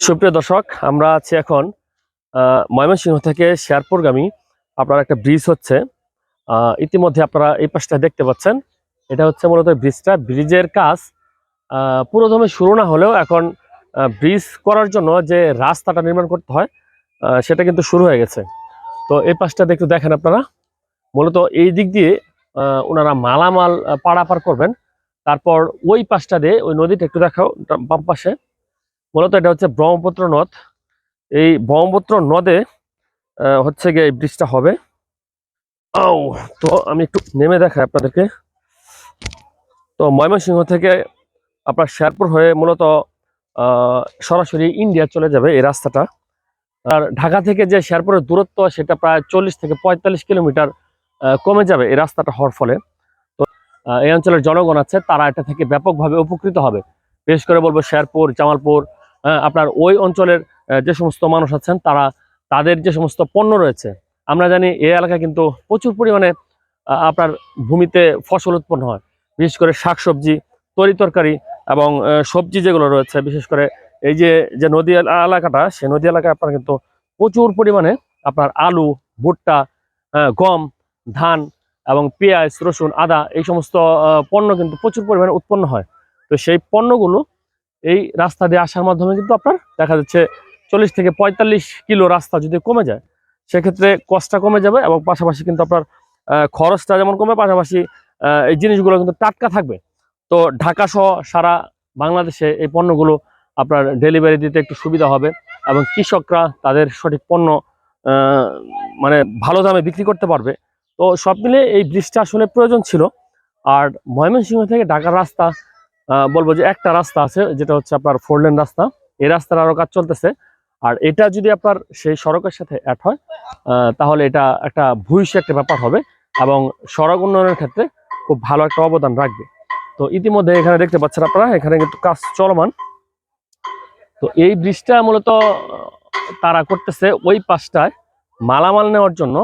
সুপ্রিয় দর্শক, আমরা আছি এখন ময়মনসিংহ থেকে শেয়ারপুরগামী। আপনার একটা ব্রিজ হচ্ছে ইতিমধ্যে আপনারা এই পাশটা দেখতে পাচ্ছেন। এটা হচ্ছে মূলত ব্রিজটা। ব্রিজের কাজ পুরোদমে শুরু না হলেও এখন ব্রিজ করার জন্য যে রাস্তাটা নির্মাণ করতে হয় সেটা কিন্তু শুরু হয়ে গেছে। তো এই পাশটা একটু দেখেন আপনারা। মূলত এই দিক দিয়ে ওনারা মালামাল পারাপার করবেন। তারপর ওই পাশটা দিয়ে, ওই নদীটা একটু দেখাও, বাম পাশে। মূলত এটা হচ্ছে ব্রহ্মপুত্র নদ। এই ব্রহ্মপুত্র নদে হচ্ছে গিয়ে এই ব্রিজটা হবে। আও তো আমি একটু নেমে দেখাই আপনাদেরকে। তো ময়মনসিংহ থেকে আপনার শেরপুর হয়ে মূলত সরাসরি ইন্ডিয়া চলে যাবে এই রাস্তাটা। আর ঢাকা থেকে যে শেরপুরের দূরত্ব সেটা প্রায় চল্লিশ থেকে পঁয়তাল্লিশ কিলোমিটার আহ, কমে যাবে এই রাস্তাটা হওয়ার ফলে। তো এই অঞ্চলের জনগণ আছে তারা এটা থেকে ব্যাপকভাবে উপকৃত হবে। বিশেষ করে বলব শেরপুর জামালপুর আহ, আপনার ওই অঞ্চলের যে সমস্ত মানুষ আছেন তারা তাদের যে সমস্ত পণ্য রয়েছে আমরা জানি এই এলাকায় কিন্তু প্রচুর পরিমাণে আপনার ভূমিতে ফসল উৎপন্ন হয়। বিশেষ করে শাকসবজি তরি তরকারি এবং সবজি যেগুলো রয়েছে বিশেষ করে এই যে যে নদী এলাকাটা সেই নদী এলাকায় আপনার কিন্তু প্রচুর পরিমাণে আপনার আলু ভুট্টা গম ধান এবং পেঁয়াজ রসুন আদা এই সমস্ত পণ্য কিন্তু প্রচুর পরিমাণে উৎপন্ন হয়। তো সেই পণ্যগুলো এই রাস্তা দিয়ে আসার মাধ্যমে কিন্তু আপনার দেখা যাচ্ছে চল্লিশ থেকে পঁয়তাল্লিশ কিলো রাস্তা যদি কমে যায়, সেক্ষেত্রে কষ্টটা কমে যাবে এবং পাশাপাশি কিন্তু আপনার খরচটা যেমন কমে পাশাপাশি এই জিনিসগুলো কিন্তু টাটকা থাকবে। তো ঢাকা সহ সারা বাংলাদেশে এই পণ্যগুলো আপনার ডেলিভারি দিতে একটু সুবিধা হবে এবং কৃষকরা তাদের সঠিক পণ্য মানে ভালো দামে বিক্রি করতে পারবে। তো সব মিলে এই ব্রিজটা আসলে প্রয়োজন ছিল। আর ময়মনসিংহ থেকে ঢাকার রাস্তা বলব যে একটা রাস্তা আছে, যেটা হচ্ছে আপনার ফোর লেন রাস্তা। এই রাস্তার আরও কাজ চলতেছে। আর এটা যদি আপনার সেই সড়কের সাথে অ্যাড হয় তাহলে এটা একটা ভূয়সী একটা ব্যাপার হবে এবং সড়ক উন্নয়নের ক্ষেত্রে খুব ভালো একটা অবদান রাখবে। তো ইতিমধ্যে এখানে দেখতে পাচ্ছেন আপনারা, এখানে কিন্তু কাজ চলমান। তো এই ব্রিজটা মূলত তারা করতেছে ওই পাশটায় মালামাল নেওয়ার জন্য।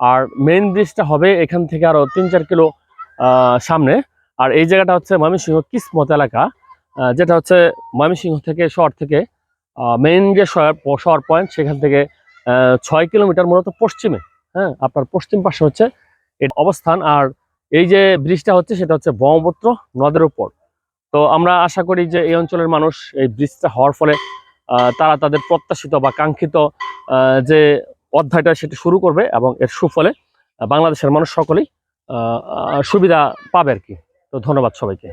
আর মেইন ব্রিজটা হবে এখান থেকে আরও তিন চার কিলো সামনে। আর এই জায়গাটা হচ্ছে ময়মনসিংহ কিসমত এলাকা যেটা হচ্ছে ময়মনসিংহ থেকে শহর থেকে মেইন যে শহর শহর পয়েন্ট সেখান থেকে ছয় কিলোমিটার মূলত পশ্চিমে হ্যাঁ? আপনার পশ্চিম পাশে হচ্ছে এর অবস্থান। আর এই যে ব্রিজটা হচ্ছে, সেটা হচ্ছে ব্রহ্মপুত্র নদের উপর। তো আমরা আশা করি যে এই অঞ্চলের মানুষ এই ব্রিজটা হওয়ার ফলে তারা তাদের প্রত্যাশিত বা কাঙ্ক্ষিত যে অধ্যায়টা সেটা শুরু করবে এবং এর সুফলে বাংলাদেশের মানুষ সকলেই সুবিধা পাবে আর কি। তো ধন্যবাদ সবাইকে।